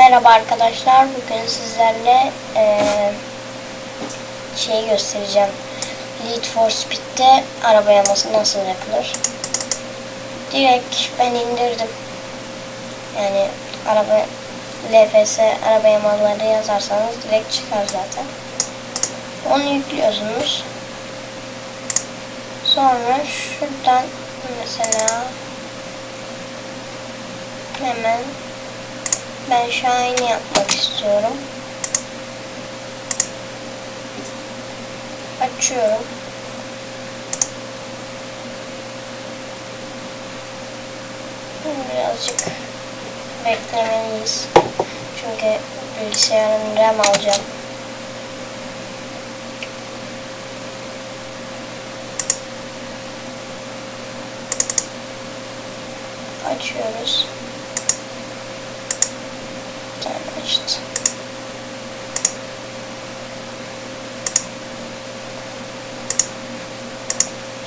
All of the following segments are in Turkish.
Merhaba arkadaşlar. Bugün sizlerle eee şeyi göstereceğim. Lead for Speed'de araba yaması nasıl yapılır? Direkt ben indirdim. Yani araba LFS araba yamaları yazarsanız direkt çıkar zaten. Onu yüklüyorsunuz. Sonra şuradan mesela hemen ben Shine'i yapmak istiyorum. Açıyorum. Birazcık beklemeliyiz. Çünkü bilgisayarın RAM alacağım. Açıyoruz. Açtı.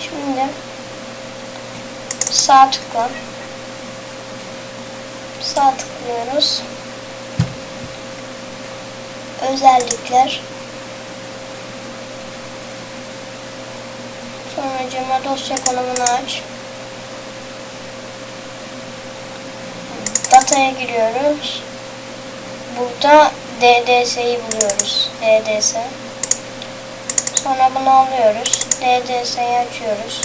Şimdi sağ tıkla. Sağ tıklıyoruz. Özellikler. Sonra cama dosya konumunu aç. Data'ya giriyoruz. Burada DDS'yi buluyoruz. DDS. Sonra bunu alıyoruz. DDS'yi açıyoruz.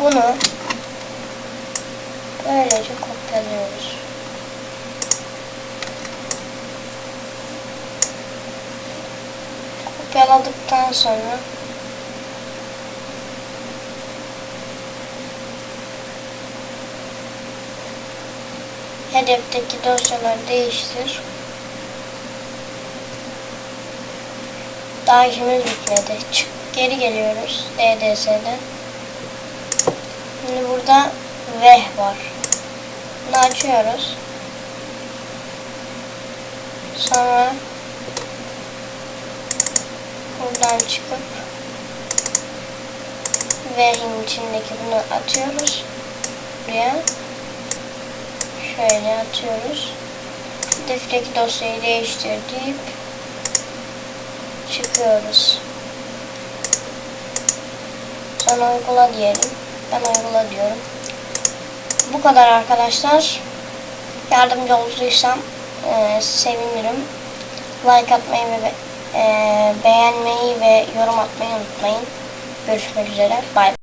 Bunu böylece kopyalıyoruz. Kopyaladıktan sonra hedefteki dosyaları değiştir. Daha işimiz bitmedi. Çık, geri geliyoruz DDS'den. Şimdi burada veh var. Bunu açıyoruz. Sonra buradan çıkıp veh'in içindeki bunu atıyoruz. Buraya. Şöyle atıyoruz. Hedefteki dosyayı değiştir deyip çıkıyoruz. Sonra uygula diyelim. Ben uygula diyorum. Bu kadar arkadaşlar. Yardımcı olduysam e, sevinirim. Like atmayı ve e, beğenmeyi ve yorum atmayı unutmayın. Görüşmek üzere. Bye.